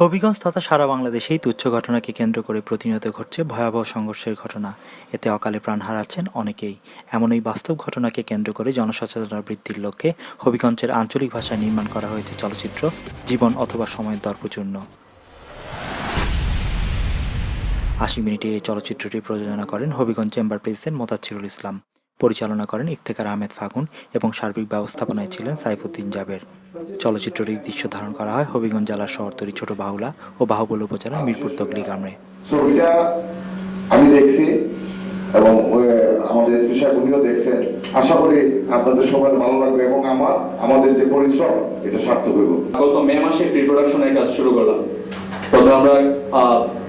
হবিগঞ্জ তথা সারা বাংলাদেশেই তুচ্ছ ঘটনাকে কেন্দ্র করে প্রতিনিয়ত ঘটছে ভয়াবহ সংঘর্ষের ঘটনা। এতে অকালে প্রাণ হারাচ্ছেন অনেকেই। এমন এই বাস্তব ঘটনাকে কেন্দ্র করে জনসচেতনতা বৃদ্ধির লক্ষ্যে হবিগঞ্জের আঞ্চলিক ভাষায় নির্মাণ করা হয়েছে চলচ্চিত্র জীবন অথবা সময়ের দর্পচূর্ণ আশি মিনিটের এই চলচ্চিত্রটি প্রযোজনা করেন হবিগঞ্জ চেম্বার প্রেসিডেন্ট মোতাচ্ছিরুল ইসলাম। পরিচালনা করেন ইফতেখার আহমেদ ফাগুন এবং সার্বিক ব্যবস্থাপনায় ছিলেন সাইফুদ্দিন জাবের। চলচ্চিত্রটির দৃশ্য ধারণ করা হয় হবিগঞ্জ জেলার শহরতলি ছোট বাহুলা ও বাহুবল উপজেলার মিরপুর তগলি গ্রামে। ছবিটা আমি দেখছি এবং আমাদের স্পেশাল উনিও দেখছেন। আশা করি আপনাদের সবার ভালো লাগবে এবং আমার আমাদের যে পরিশ্রম এটা সার্থক হইব। গত মে মাসে প্রি প্রোডাকশনের কাজ শুরু করলাম। প্রথমে আমরা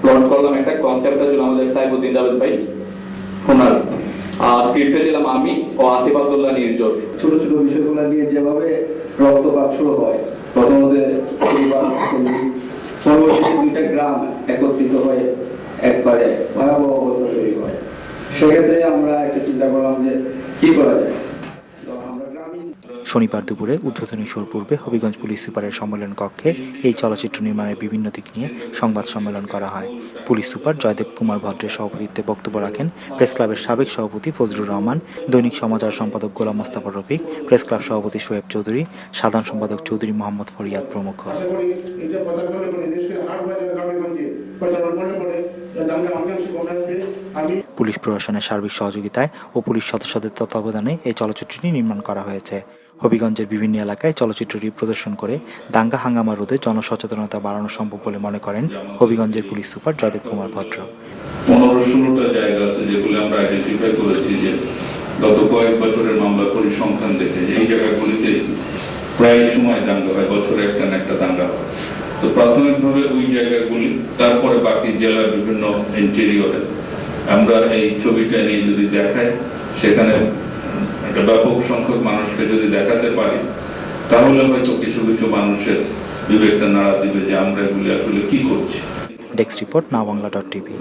প্লট করলাম একটা কনসেপ্টটা ছিল আমাদের সাইফুদ্দিন জাভেদ ভাই ওনার। স্ক্রিপ্টে ছিলাম আমি ও ছোট ছোট বিষয়গুলো নিয়ে যেভাবে রক্তপাত শুরু হয়, প্রথমত দুইটা গ্রাম একত্রিত হয়ে একবারে ভয়াবহ অবস্থা তৈরি হয়। সেক্ষেত্রে আমরা একটা চিন্তা করলাম যে কি করা যায়? শনিবার দুপুরে উদ্বোধনী শোর পূর্বে হবিগঞ্জ পুলিশ সুপারের সম্মেলন কক্ষে এই চলচ্চিত্র নির্মাণের বিভিন্ন দিক নিয়ে সংবাদ সম্মেলন করা হয়। পুলিশ সুপার জয়দেব কুমার ভদ্রের সভাপতিত্বে বক্তব্য রাখেন প্রেস ক্লাবের সাবেক সভাপতি ফজলুর রহমান, দৈনিক সমাচার সম্পাদক গোলাম মোস্তাফর রফিক, প্রেস ক্লাব সভাপতি শোয়েব চৌধুরী, সাধারণ সম্পাদক চৌধুরী মোহাম্মদ ফরিয়াদ প্রমুখ। পুলিশ প্রশাসনের সার্বিক সহযোগিতায় ও পুলিশ সদস্যদের তত্ত্বাবধানে এই চলচ্চিত্রটি নির্মাণ করা হয়েছে। হবিগঞ্জের বিভিন্ন এলাকায় চলচ্চিত্রটি প্রদর্শন করে দাঙ্গা হাঙ্গামা রোধে জনসচেতনতা বাড়ানো সম্ভব বলে মনে করেন হবিগঞ্জের পুলিশ সুপার জয়দেব কুমার ভদ্র। গত কয়েক বছরের মামলা পরিসংখ্যান দেখে এই জায়গাগুলিতে প্রায় সময় দাঙ্গা হয়, বছরে একটা না একটা দাঙ্গা হয়। তো প্রাথমিকভাবে ওই জায়গাগুলি, তারপরে বাকি জেলার বিভিন্ন ইন্টেরিয়রে আমরা এই ছবিটা নিয়ে যদি দেখাই সেখানে একটা ব্যাপক সংখ্যক মানুষকে যদি দেখাতে পারি তাহলে হয়তো কিছু কিছু মানুষের বিবেকটা নাড়া দিবে যে আমরা এগুলি আসলে কি করছি। ডেস্ক রিপোর্ট না বাংলা ডট টিভি।